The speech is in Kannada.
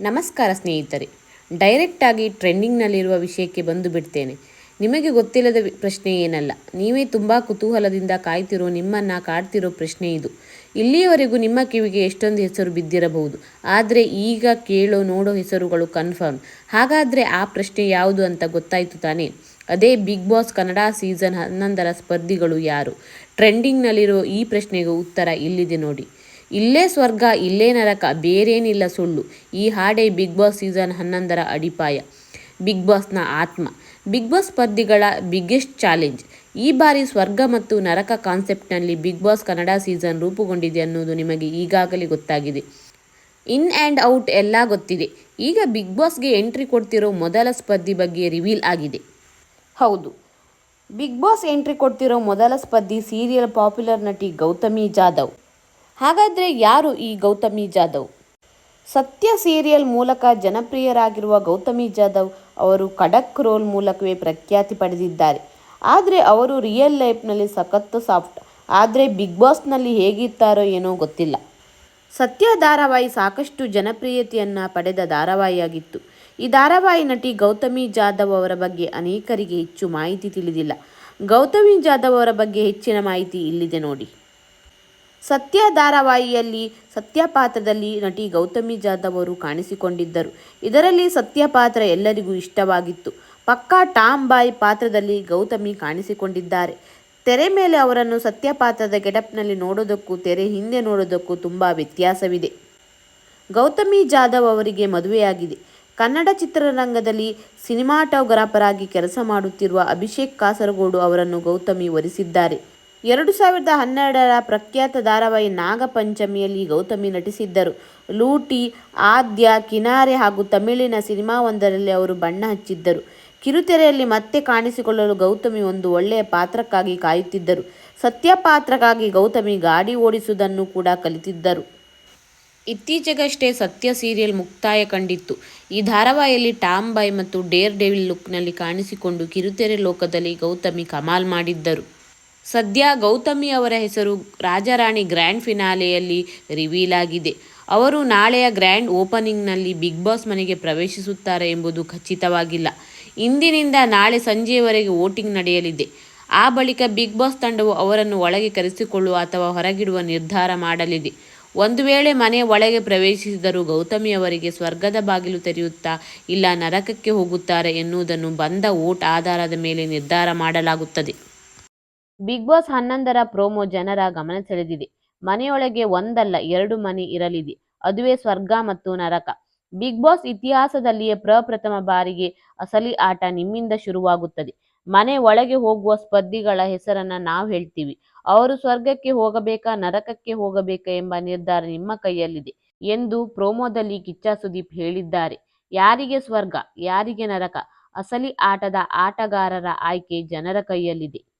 ನಮಸ್ಕಾರ ಸ್ನೇಹಿತರೆ ಡೈರೆಕ್ಟಾಗಿ ಟ್ರೆಂಡಿಂಗ್ನಲ್ಲಿರುವ ವಿಷಯಕ್ಕೆ ಬಂದು ಬಿಡ್ತೇನೆ. ನಿಮಗೆ ಗೊತ್ತಿಲ್ಲದ ಪ್ರಶ್ನೆ ಏನಲ್ಲ. ನೀವೇ ತುಂಬ ಕುತೂಹಲದಿಂದ ಕಾಯ್ತಿರೋ, ನಿಮ್ಮನ್ನು ಕಾಡ್ತಿರೋ ಪ್ರಶ್ನೆ ಇದು. ಇಲ್ಲಿಯವರೆಗೂ ನಿಮ್ಮ ಕಿವಿಗೆ ಎಷ್ಟೊಂದು ಹೆಸರು ಬಿದ್ದಿರಬಹುದು. ಆದರೆ ಈಗ ಕೇಳೋ, ನೋಡೋ ಹೆಸರುಗಳು ಕನ್ಫರ್ಮ್ ಹಾಗಾದರೆ ಆ ಪ್ರಶ್ನೆ ಯಾವುದು ಅಂತ ಗೊತ್ತಾಯಿತು ತಾನೇ? ಅದೇ ಬಿಗ್ ಬಾಸ್ ಕನ್ನಡ ಸೀಸನ್ ಹನ್ನೊಂದರ ಸ್ಪರ್ಧಿಗಳು ಯಾರು? ಟ್ರೆಂಡಿಂಗ್ನಲ್ಲಿರೋ ಈ ಪ್ರಶ್ನೆಗೂ ಉತ್ತರ ಇಲ್ಲಿದೆ ನೋಡಿ. ಇಲ್ಲೇ ಸ್ವರ್ಗ, ಇಲ್ಲೇ ನರಕ, ಬೇರೇನಿಲ್ಲ ಸುಳ್ಳು. ಈ ಹಾಡೇ ಬಿಗ್ ಬಾಸ್ ಸೀಸನ್ ಹನ್ನೊಂದರ ಅಡಿಪಾಯ. ಬಿಗ್ ಬಾಸ್ನ ಆತ್ಮ. ಬಿಗ್ ಬಾಸ್ ಸ್ಪರ್ಧಿಗಳ ಬಿಗ್ಗೆಸ್ಟ್ ಚಾಲೆಂಜ್. ಈ ಬಾರಿ ಸ್ವರ್ಗ ಮತ್ತು ನರಕ ಕಾನ್ಸೆಪ್ಟ್ನಲ್ಲಿ ಬಿಗ್ ಬಾಸ್ ಕನ್ನಡ ಸೀಸನ್ ರೂಪುಗೊಂಡಿದೆ ಅನ್ನೋದು ನಿಮಗೆ ಈಗಾಗಲೇ ಗೊತ್ತಾಗಿದೆ. ಇನ್ ಆ್ಯಂಡ್ ಔಟ್ ಎಲ್ಲ ಗೊತ್ತಿದೆ. ಈಗ ಬಿಗ್ ಬಾಸ್ಗೆ ಎಂಟ್ರಿ ಕೊಡ್ತಿರೋ ಮೊದಲ ಸ್ಪರ್ಧಿ ಬಗ್ಗೆ ರಿವೀಲ್ ಆಗಿದೆ. ಹೌದು. ಬಿಗ್ ಬಾಸ್ ಎಂಟ್ರಿ ಕೊಡ್ತಿರೋ ಮೊದಲ ಸ್ಪರ್ಧಿ ಸೀರಿಯಲ್ ಪಾಪ್ಯುಲರ್ ನಟಿ ಗೌತಮಿ ಜಾಧವ್. ಹಾಗಾದರೆ ಯಾರು ಈ ಗೌತಮಿ ಜಾಧವ್? ಸತ್ಯ ಸೀರಿಯಲ್ ಮೂಲಕ ಜನಪ್ರಿಯರಾಗಿರುವ ಗೌತಮಿ ಜಾಧವ್ ಅವರು ಖಡಕ್ ರೋಲ್ ಮೂಲಕವೇ ಪ್ರಖ್ಯಾತಿ ಪಡೆದಿದ್ದಾರೆ. ಆದರೆ ಅವರು ರಿಯಲ್ ಲೈಫ್ನಲ್ಲಿ ಸಖತ್ತು ಸಾಫ್ಟ್. ಆದರೆ ಬಿಗ್ ಬಾಸ್ನಲ್ಲಿ ಹೇಗಿರ್ತಾರೋ ಏನೋ ಗೊತ್ತಿಲ್ಲ. ಸತ್ಯ ಧಾರಾವಾಹಿ ಸಾಕಷ್ಟು ಜನಪ್ರಿಯತೆಯನ್ನು ಪಡೆದ ಧಾರಾವಾಹಿಯಾಗಿತ್ತು. ಈ ಧಾರಾವಾಹಿ ನಟಿ ಗೌತಮಿ ಜಾಧವ್ ಅವರ ಬಗ್ಗೆ ಅನೇಕರಿಗೆ ಹೆಚ್ಚು ಮಾಹಿತಿ ತಿಳಿದಿಲ್ಲ. ಗೌತಮಿ ಜಾಧವ್ ಅವರ ಬಗ್ಗೆ ಹೆಚ್ಚಿನ ಮಾಹಿತಿ ಇಲ್ಲಿದೆ ನೋಡಿ. ಸತ್ಯ ಧಾರಾವಾಹಿಯಲ್ಲಿ ಸತ್ಯ ಪಾತ್ರದಲ್ಲಿ ನಟಿ ಗೌತಮಿ ಜಾಧವ್ ಅವರು ಕಾಣಿಸಿಕೊಂಡಿದ್ದರು. ಇದರಲ್ಲಿ ಸತ್ಯ ಪಾತ್ರ ಎಲ್ಲರಿಗೂ ಇಷ್ಟವಾಗಿತ್ತು. ಪಕ್ಕಾ ಟಾಮ್ ಬಾಯ್ ಪಾತ್ರದಲ್ಲಿ ಗೌತಮಿ ಕಾಣಿಸಿಕೊಂಡಿದ್ದಾರೆ. ತೆರೆ ಮೇಲೆ ಅವರನ್ನು ಸತ್ಯ ಪಾತ್ರದ ಗೆಟಪ್ನಲ್ಲಿ ನೋಡೋದಕ್ಕೂ, ತೆರೆ ಹಿಂದೆ ನೋಡೋದಕ್ಕೂ ತುಂಬ ವ್ಯತ್ಯಾಸವಿದೆ. ಗೌತಮಿ ಜಾಧವ್ ಅವರಿಗೆ ಮದುವೆಯಾಗಿದೆ. ಕನ್ನಡ ಚಿತ್ರರಂಗದಲ್ಲಿ ಸಿನಿಮಾಟೋಗ್ರಾಫರ್ ಆಗಿ ಕೆಲಸ ಮಾಡುತ್ತಿರುವ ಅಭಿಷೇಕ್ ಕಾಸರಗೋಡು ಅವರನ್ನು ಗೌತಮಿ ವರಿಸಿದ್ದಾರೆ. ಎರಡು ಸಾವಿರದ ಹನ್ನೆರಡರ ಪ್ರಖ್ಯಾತ ಧಾರಾವಾಹಿ ನಾಗಪಂಚಮಿಯಲ್ಲಿ ಗೌತಮಿ ನಟಿಸಿದ್ದರು. ಲೂಟಿ, ಆದ್ಯ, ಕಿನಾರೆ ಹಾಗೂ ತಮಿಳಿನ ಸಿನಿಮಾವೊಂದರಲ್ಲಿ ಅವರು ಬಣ್ಣ ಹಚ್ಚಿದ್ದರು. ಕಿರುತೆರೆಯಲ್ಲಿ ಮತ್ತೆ ಕಾಣಿಸಿಕೊಳ್ಳಲು ಗೌತಮಿ ಒಂದು ಒಳ್ಳೆಯ ಪಾತ್ರಕ್ಕಾಗಿ ಕಾಯುತ್ತಿದ್ದರು. ಸತ್ಯ ಪಾತ್ರಕ್ಕಾಗಿ ಗೌತಮಿ ಗಾಡಿ ಓಡಿಸುವುದನ್ನು ಕೂಡ ಕಲಿತಿದ್ದರು. ಇತ್ತೀಚೆಗಷ್ಟೇ ಸತ್ಯ ಸೀರಿಯಲ್ ಮುಕ್ತಾಯ ಕಂಡಿತ್ತು. ಈ ಧಾರಾವಾಹಿಯಲ್ಲಿ ಟಾಮ್ ಬಾಯ್ ಮತ್ತು ಡೇರ್ ಡೆವಿಲ್ ಲುಕ್ನಲ್ಲಿ ಕಾಣಿಸಿಕೊಂಡು ಕಿರುತೆರೆ ಲೋಕದಲ್ಲಿ ಗೌತಮಿ ಕಮಾಲ್ ಮಾಡಿದ್ದರು. ಸದ್ಯ ಗೌತಮಿ ಅವರ ಹೆಸರು ರಾಜರಾಣಿ ಗ್ರ್ಯಾಂಡ್ ಫಿನಾಲೆಯಲ್ಲಿ ರಿವೀಲ್ ಆಗಿದೆ. ಅವರು ನಾಳೆಯ ಗ್ರ್ಯಾಂಡ್ ಓಪನಿಂಗ್ನಲ್ಲಿ ಬಿಗ್ ಬಾಸ್ ಮನೆಗೆ ಪ್ರವೇಶಿಸುತ್ತಾರೆ ಎಂಬುದು ಖಚಿತವಾಗಿಲ್ಲ. ಇಂದಿನಿಂದ ನಾಳೆ ಸಂಜೆಯವರೆಗೆ ವೋಟಿಂಗ್ ನಡೆಯಲಿದೆ. ಆ ಬಳಿಕ ಬಿಗ್ ಬಾಸ್ ತಂಡವು ಅವರನ್ನು ಒಳಗೆ ಕರೆಸಿಕೊಳ್ಳುವ ಅಥವಾ ಹೊರಗಿಡುವ ನಿರ್ಧಾರ ಮಾಡಲಿದೆ. ಒಂದು ವೇಳೆ ಮನೆ ಒಳಗೆ ಪ್ರವೇಶಿಸಿದರೂ ಗೌತಮಿ ಅವರಿಗೆ ಸ್ವರ್ಗದ ಬಾಗಿಲು ತೆರೆಯುತ್ತಾ ಇಲ್ಲ ನರಕಕ್ಕೆ ಹೋಗುತ್ತಾರೆ ಎನ್ನುವುದನ್ನು ಬಂದ ವೋಟ್ ಆಧಾರದ ಮೇಲೆ ನಿರ್ಧಾರ ಮಾಡಲಾಗುತ್ತದೆ. ಬಿಗ್ ಬಾಸ್ ಹನ್ನೊಂದರ ಪ್ರೋಮೋ ಜನರ ಗಮನ ಸೆಳೆದಿದೆ. ಮನೆಯೊಳಗೆ ಒಂದಲ್ಲ, ಎರಡು ಮನೆ ಇರಲಿದೆ. ಅದುವೇ ಸ್ವರ್ಗ ಮತ್ತು ನರಕ. ಬಿಗ್ ಬಾಸ್ ಇತಿಹಾಸದಲ್ಲಿಯೇ ಪ್ರಪ್ರಥಮ ಬಾರಿಗೆ ಅಸಲಿ ಆಟ ನಿಮ್ಮಿಂದ ಶುರುವಾಗುತ್ತದೆ. ಮನೆ ಒಳಗೆ ಹೋಗುವ ಸ್ಪರ್ಧಿಗಳ ಹೆಸರನ್ನ ನಾವು ಹೇಳ್ತೀವಿ. ಅವರು ಸ್ವರ್ಗಕ್ಕೆ ಹೋಗಬೇಕಾ, ನರಕಕ್ಕೆ ಹೋಗಬೇಕಾ ಎಂಬ ನಿರ್ಧಾರ ನಿಮ್ಮ ಕೈಯಲ್ಲಿದೆ ಎಂದು ಪ್ರೋಮೋದಲ್ಲಿ ಕಿಚ್ಚ ಸುದೀಪ್ ಹೇಳಿದ್ದಾರೆ. ಯಾರಿಗೆ ಸ್ವರ್ಗ, ಯಾರಿಗೆ ನರಕ? ಅಸಲಿ ಆಟದ ಆಟಗಾರರ ಆಯ್ಕೆ ಜನರ ಕೈಯಲ್ಲಿದೆ.